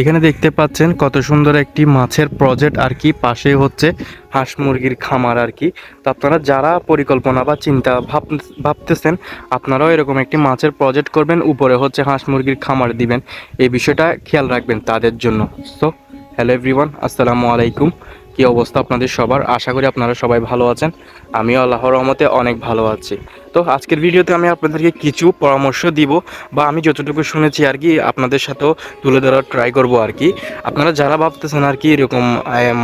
এখানে দেখতে পাচ্ছেন কত সুন্দর একটি মাছের প্রজেক্ট আর কি। পাশে হচ্ছে হাঁস মুরগির খামার আর কি। তো আপনারা যারা পরিকল্পনা বা চিন্তা ভাব ভাবতেছেন, আপনারাও এরকম একটি মাছের প্রজেক্ট করবেন, উপরে হচ্ছে হাঁস মুরগির খামার দিবেন। এই বিষয়টা খেয়াল রাখবেন তাদের জন্য। সো হ্যালো এভরিওয়ান আসসালামু আলাইকুম। কি অবস্থা আপনাদের সবার? আশা করি আপনারা সবাই ভালো আছেন। আমিও আল্লাহর রহমতে অনেক ভালো আছি। তো আজকের ভিডিওতে আমি আপনাদেরকে কিছু পরামর্শ দিব বা আমি যতটুকু শুনেছি আর কি, আপনাদের সাথেও তুলে ধরার ট্রাই করব আর কি। আপনারা যারা ভাবতেছেন আর কি এরকম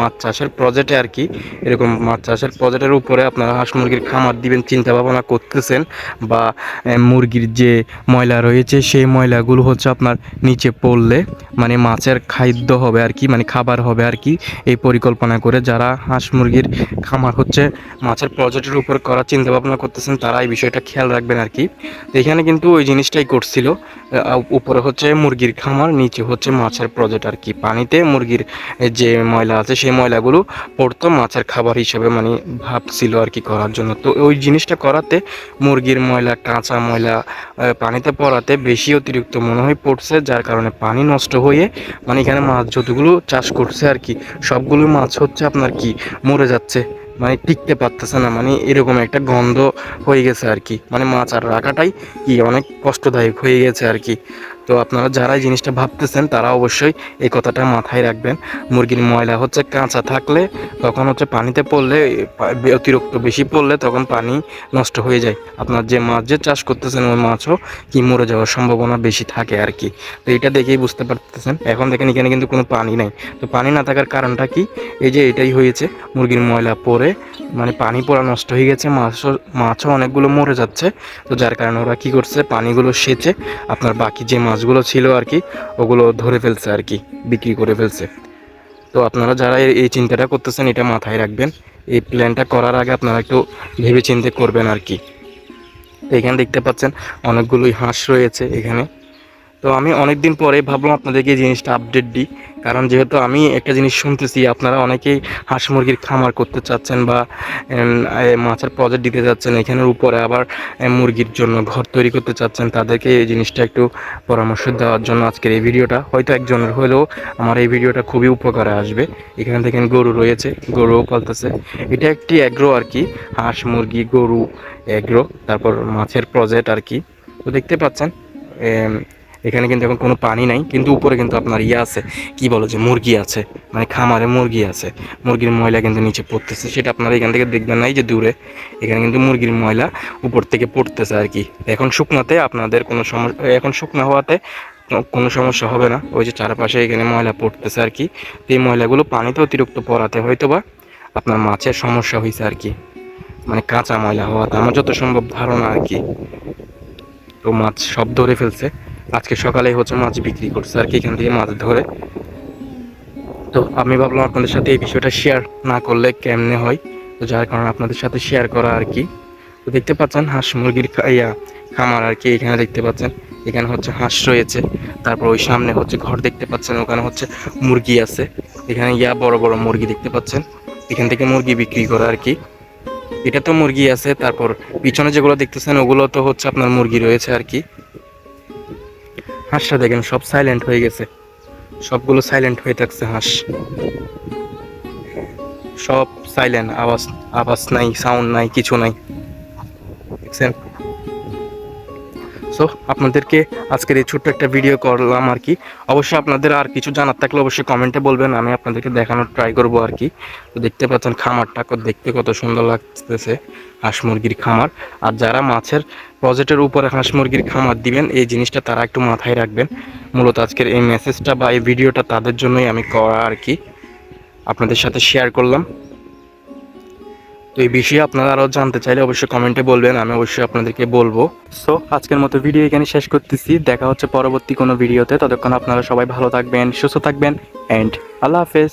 মাছ চাষের প্রজেক্টে আর কি, এরকম মাছ চাষের প্রজেক্টের উপরে আপনারা হাঁস মুরগির খামার দিবেন চিন্তা ভাবনা করতেছেন বা মুরগির যে ময়লা রয়েছে সেই ময়লাগুলো হচ্ছে আপনার নিচে পড়লে মানে মাছের খাদ্য হবে আর কি মানে খাবার হবে আর কি, এই পরিকল্পনা করে যারা হাঁস মুরগির খামার হচ্ছে মাছের প্রজেক্টের উপর করার চিন্তা ভাবনা করতেছেন তারা এই বিষয়টা খেয়াল রাখবেন আর কি। এখানে কিন্তু ওই জিনিসটাই করছিল উপরে হচ্ছে মুরগির খামার, নিচে হচ্ছে মাছের প্রজেক্ট আর কি। পানিতে মুরগির যে ময়লা আছে, সেই ময়লাগুলো পড়তো মাছের খাবার হিসেবে মানে ভাবছিল আর কি করার জন্য। তো ওই জিনিসটা করাতে মুরগির ময়লা, কাঁচা ময়লা পানিতে পড়াতে বেশি অতিরিক্ত মনে হয় পড়ছে, যার কারণে পানি নষ্ট হয়ে মানে এখানে মাছ যতগুলো চাষ করছে আর কি, সবগুলো মাছ হচ্ছে আপনার কি, মরে যাচ্ছে। মানে টিকতে পারতেছে না মানে এরকম একটা গন্ধ হয়ে গেছে আর কি। মানে মাছ আর রাখাটাই কি অনেক কষ্টদায়ক হয়ে গেছে আর কি। তো আপনারা যারা জিনিসটা ভাবতেছেন, তারা অবশ্যই এই কথাটা মাথায় রাখবেন। মুরগির ময়লা হচ্ছে কাঁচা থাকলে, তখন হচ্ছে পানিতে পড়লে অতিরিক্ত বেশি পড়লে তখন পানি নষ্ট হয়ে যায়। আপনার যে মাছ, যে চাষ করতেছেন ওই মাছও কি মরে যাওয়ার সম্ভাবনা বেশি থাকে আর কি। তো এটা দেখেই বুঝতে পারতেছেন। এখন দেখেন এখানে কিন্তু কোনো পানি নাই। তো পানি না থাকার কারণটা কি? এই যে এটাই হয়েছে, মুরগির ময়লা পরে মানে পানি পড়া নষ্ট হয়ে গেছে, মাছও মাছও অনেকগুলো মরে যাচ্ছে। তো যার কারণে ওরা কি করছে? পানিগুলো সেচে আপনার বাকি যে মাছগুলো ছিল আর কি, ওগুলো ধরে ফেলছে আর কি, বিক্রি করে ফেলছে। তো আপনারা যারা এই- চিন্তাটা করতেছেন, এটা মাথায় রাখবেন। এই প্ল্যানটা করার আগে আপনারা একটু ভেবে চিন্তে করবেন আর কি। এখানে দেখতে পাচ্ছেন, অনেকগুলোই হাঁস রয়েছে এখানে। তো আমি অনেক দিন পরে ভাবলাম আপনাদেরকে এই জিনিসটা আপডেট দিই। কারণ যেহেতু আমি একটা জিনিস শুনতেছি, আপনারা অনেকেই হাঁস মুরগির খামার করতে চাচ্ছেন বা মাছের প্রজেক্ট দিতে চাচ্ছেন, এখানের উপরে আবার মুরগির জন্য ঘর তৈরি করতে চাচ্ছেন, তাদেরকে এই জিনিসটা একটু পরামর্শ দেওয়ার জন্য আজকের এই ভিডিওটা হয়তো একজনের হলেও আমার এই ভিডিওটা খুবই উপকারে আসবে। এখানে দেখেন গরু রয়েছে, গরুও পালতেছে। এটা একটি অ্যাগ্রো আর কি, হাঁস মুরগি, গরু অ্যাগ্রো তারপর মাছের প্রজেক্ট আর কি। তো দেখতে পাচ্ছেন এখানে কিন্তু এখন কোনো পানি নাই, কিন্তু উপরে কিন্তু আপনার ইয়ে আছে, কি বলো যে মুরগি আছে মানে খামারে মুরগি আছে, মুরগির ময়লা কিন্তু নিচে পড়তেছে, সেটা আপনারা এখান থেকে দেখবেন নাই যে দূরে, এখানে কিন্তু মুরগির ময়লা উপর থেকে পড়তেছে আর কি। এখন শুকনাতে আপনাদের কোনো সমস্যা এখন শুকনো হওয়াতে কোনো সমস্যা হবে না, ওই যে চারপাশে এখানে ময়লা পড়তেছে আর কি, তো এই ময়লাগুলো পানিতে অতিরিক্ত পড়াতে হয়তো বা আপনার মাছের সমস্যা হয়েছে আর কি মানে কাঁচা ময়লা হওয়াতে, আমার যত সম্ভব ধারণা আর কি। তো মাছ সব ধরে ফেলছে। আজকে সকালে হচ্ছে মাছ বিক্রি করছে আর কি এখান থেকে মাছ ধরে। তো আমি ভাবলাম আপনাদের সাথে এই বিষয়টা শেয়ার না করলে কেমনে হয়? তো যার কারণে আপনাদের সাথে শেয়ার করা আর কি। তো দেখতে পাচ্ছেন হাঁস মুরগির ইয়া, খামার আর কি এখানে দেখতে পাচ্ছেন। এখানে হচ্ছে হাঁস রয়েছে। তারপর ওই সামনে হচ্ছে ঘর দেখতে পাচ্ছেন। ওখানে হচ্ছে মুরগি আছে। এখানে ইয়া বড় বড় মুরগি দেখতে পাচ্ছেন। এখান থেকে মুরগি বিক্রি করা আর কি। এটা তো মুরগি আছে। তারপর পিছনে যেগুলো দেখতেছেন, ওগুলো তো হচ্ছে আপনার মুরগি রয়েছে আর কি। হাঁসটা দেখেন, সব সাইলেন্ট হয়ে গেছে। সবগুলো সাইলেন্ট হয়ে থাকছে হাঁস। সব সাইলেন্ট আওয়াজ আওয়াজ নাই সাউন্ড নাই, কিছু নাই। দেখছেন? সো আপনাদেরকে আজকের এই ছোট্ট একটা ভিডিও করলাম আর কি। অবশ্যই আপনাদের আর কিছু জানার থাকলে অবশ্যই কমেন্টে বলবেন, আমি আপনাদেরকে দেখানোর ট্রাই করব আর কি। তো দেখতে পাচ্ছেন খামারটা দেখতে কত সুন্দর লাগতেছে, হাঁস মুরগির খামার। আর যারা মাছের প্রজেক্টের উপরে হাঁস মুরগির খামার দিবেন, এই জিনিসটা তারা একটু মাথায় রাখবেন। মূলত আজকের এই মেসেজটা বা এই ভিডিওটা তাদের জন্যই আমি করা আর কি। আপনাদের সাথে শেয়ার করলাম। তো এই বিষয়ে আপনারা আরও জানতে চাইলে অবশ্যই কমেন্টে বলবেন, আমি অবশ্যই আপনাদেরকে বলব। সো আজকের মতো ভিডিও এখানে শেষ করতেছি। দেখা হচ্ছে পরবর্তী কোনো ভিডিওতে ততক্ষণ আপনারা সবাই ভালো থাকবেন, সুস্থ থাকবেন অ্যান্ড আল্লাহ হাফেজ।